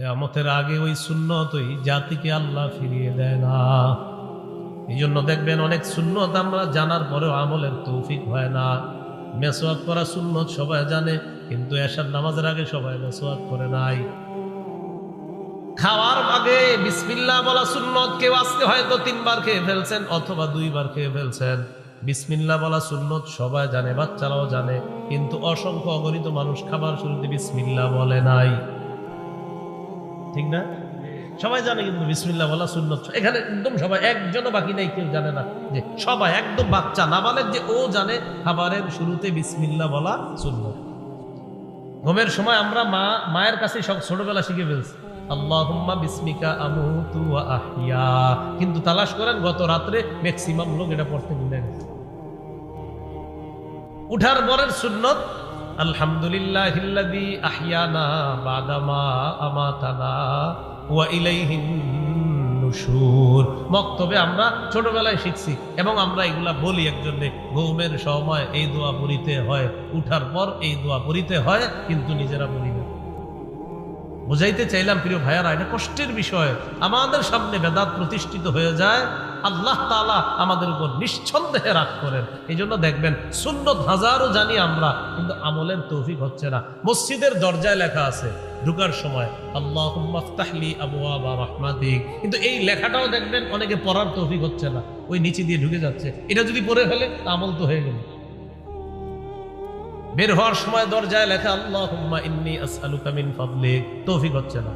কেয়ামতের আগে ওই সুন্নত ওই জাতিকে আল্লাহ ফিরিয়ে দেয় না। এই জন্য দেখবেন অনেক সুন্নত আমরা জানার পরেও আমলের তৌফিক হয় না। মেসোয়াক করা সুন্নত সবাই জানে, কিন্তু এসার নামাজের আগে সবাই মেসোয়াক করে নাই। খাওয়ার আগে বিসমিল্লা বলা সুন্নত, কেউ আজকে হয়তো তিনবার খেয়ে ফেলছেন অথবা দুইবার খেয়ে ফেলছেন। বিসমিল্লাহ বলা সুন্নত সবাই জানে, বাচ্চারাও জানে, কিন্তু অসংখ্য অগণিত মানুষ খাবার শুরুতে বিসমিল্লা বলে নাই। ঠিক না? সবাই জানে কিন্তু বিসমিল্লাহ বলা সুন্নত এখানে একদম সবাই একজনও বাকি নেই, কেউ জানে না। যে সবাই একদম বাচ্চা না বলে যে ও জানে খাবারের শুরুতে বিসমিল্লাহ বলা সুন্নত। ঘুমের সময় আমরা মা, মায়ের কাছে সব ছোটবেলা শিখে ফেলছি। আল্লাহুম্মা বিসমিকা আহইয়া। কিন্তু তালাশ করেন, গত রাত্রে ম্যাক্সিমাম লোক এটা পড়তে ভুলে গেছে। উঠার পরের সুন্নত মক্তবে আমরা ছোটবেলায় শিখছি এবং আমরা এগুলা বলি একজনে ঘুমের সময় এই দোয়া পড়িতে হয়, উঠার পর এই দোয়া পড়িতে হয়, কিন্তু নিজেরা বলি না। বুঝাইতে চাইলাম, প্রিয় ভাইয়ারা, এটা কষ্টের বিষয়। আমাদের সামনে বেদাত প্রতিষ্ঠিত হয়ে যায় আল্লাহ তালা আমাদের উপর নিঃসন্দেহে রাগ করেন। এই জন্য দেখবেন সুন্নত হাজারও জানি আমরা, কিন্তু আমলের তৌফিক হচ্ছে না। মসজিদের দরজায় লেখা আছে, ঢুকার সময় আল্লাহ মাফতাহলি আবু আবা রহমাদিক কিন্তু এই লেখাটাও দেখবেন অনেকে পড়ার তৌফিক হচ্ছে না। ওই নিচে দিয়ে ঢুকে যাচ্ছে। এটা যদি পড়ে ফেলে আমল তো হয়ে গেল। বের হওয়ার সময় দরজায় লেখা আল্লাহ ইন্নি আসআলুকা মিন তৌফিক হচ্ছে না।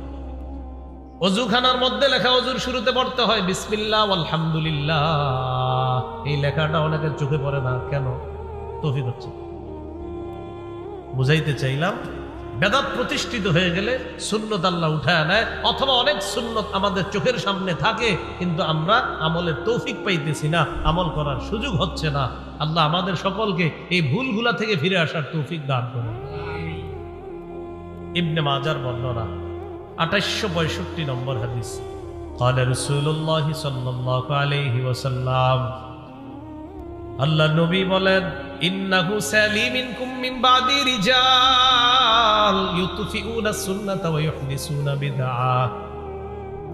অজুখানার মধ্যে লেখা অজুর শুরুতে পড়তে হয়, বিসমিল্লাহ আলহামদুলিল্লাহ এই লেখাটা অনেকের চোখে পড়ে না। কেন? তৌফিক হচ্ছে। বুঝাইতে চাইলাম, বেদাত প্রতিষ্ঠিত হয়ে গেলে সুন্নত আল্লাহ উঠায় নেয়, অথবা অনেক সুন্নত আমাদের চোখের সামনে থাকে, কিন্তু আমরা আমলের তৌফিক পাইতেছি না, আমল করার সুযোগ হচ্ছে না। আল্লাহ আমাদের সকলকে এই ভুলগুলা থেকে ফিরে আসার তৌফিক দান করেন। ইবনে মাজার বর্ণনা আঠাইশশো পঁয়ষট্টি নম্বর হাদিস قال رسول الله صلى الله عليه وسلم আল্লাহ নবী বলেন ইন্নাহু সালিমিনকুম মিন বাদি রিজাল ইউতফিউনা সুন্নাতা ওয়া ইউহদিসুনা বিদআ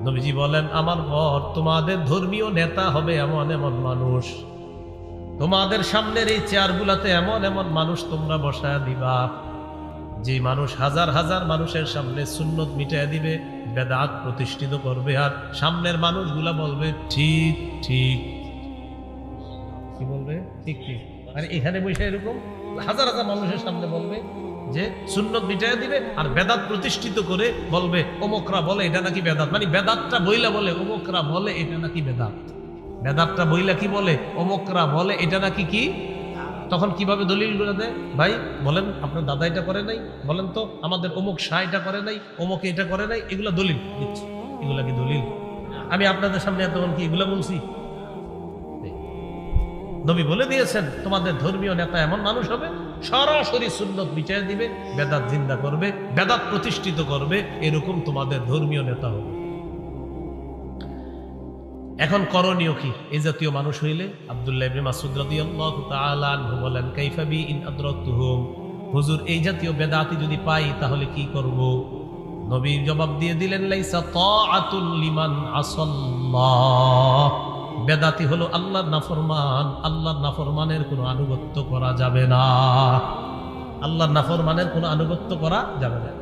নবীজি বলেন আমার পর তোমাদের ধর্মীয় নেতা হবে এমন এমন মানুষ তোমাদের সামনের এই চেয়ারগুলাতে এমন এমন মানুষ তোমরা বসায় দিবা যে মানুষ হাজার হাজার মানুষের সামনে সুন্নত মিটায় দিবে, বেদাত প্রতিষ্ঠিত করবে, আর সামনের মানুষগুলা বলবে, ঠিক ঠিক। কি বলবে? ঠিক ঠিক। আর এখানে বসে এরকম হাজার হাজার মানুষের সামনে বলবে যে সুন্নত মিটাই দিবে, আর বেদাত প্রতিষ্ঠিত করে বলবে, অমকরা বলে এটা নাকি বেদাত? মানে বেদাতটা বইলা বলে, অমুকরা বলে এটা নাকি বেদাত? বেদাতটা বইলা কি বলে? অমুকরা বলে এটা নাকি কি? তখন কীভাবে দলিলগুলো দেয়? ভাই, বলেন, আপনার দাদা এটা করে নাই, বলেন তো, আমাদের অমুক শাহ এটা করে নাই, অমুক এটা করে নাই, এগুলা দলিল দিচ্ছি। এগুলা কি দলিল? আমি আপনাদের সামনে এতক্ষণ কি এগুলা বলছি? নবী বলে দিয়েছেন, তোমাদের ধর্মীয় নেতা এমন মানুষ হবে, সরাসরি সুন্নত বিচার দিবে, বেদাত জিন্দা করবে, বেদাত প্রতিষ্ঠিত করবে, এরকম তোমাদের ধর্মীয় নেতা হবে। এখন করণীয় কি? এই জাতীয় মানুষ হইলে আব্দুল্লাহ ইবনে মাসউদ রাদিয়াল্লাহু তাআলা আনহু বলেন, কাইফা বি ইন আদরাকতুহুম? হুজুর, এই জাতীয় বেদাতি যদি পাই, তাহলে কি করব? নবী জবাব দিয়ে দিলেন, লাইসা তাআতুল লিমান আসাল্লাহ। বেদাতি হলো আল্লাহর নাফরমান। আল্লাহর নাফরমানের কোনো আনুগত্য করা যাবে না। আল্লাহর নাফরমানের কোনো আনুগত্য করা যাবে না।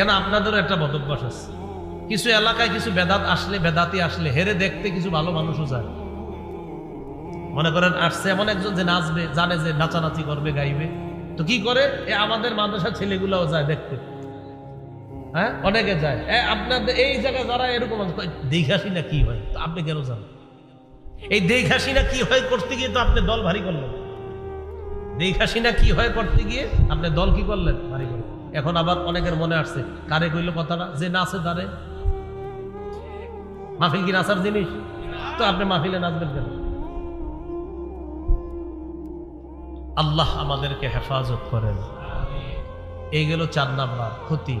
এন আপনাদেরও একটা বদভ্যাস আছে। কিছু এলাকায় কিছু বেদাত আসলে বেদাতি আসলে হেরে দেখতে কিছু ভালো মানুষও যায়। মনে করেন আসছে এমন একজন যে নাচবে জানে যে নাচানাচি করবে গাইবে। তো কি করে? এ আমাদের মাদ্রাসার ছেলেগুলাও যায় দেখতে। হ্যাঁ? অনেকে যায়। আপনাদের এই জায়গায় যারা এরকম আছে, দেখাসি না কি হয়? তো আপনি কেন জানেন এই দেখাসি না কি হয় করতে গিয়ে তো আপনি দল ভারী করলেন। দেখাসি না কি হয় করতে গিয়ে আপনি দল কি করলেন? ভারী করলেন। এখন আবার অনেকের মনে আসছে কারে কইল কথাটা? যে নাচে তারে মাহফিল কি নাচার জিনিস? তো আপনি মাহফিলে নাচবেন কেন? আল্লাহ আমাদেরকে হেফাজত করেন। এই গেল চার নাম্বার, ক্ষতি।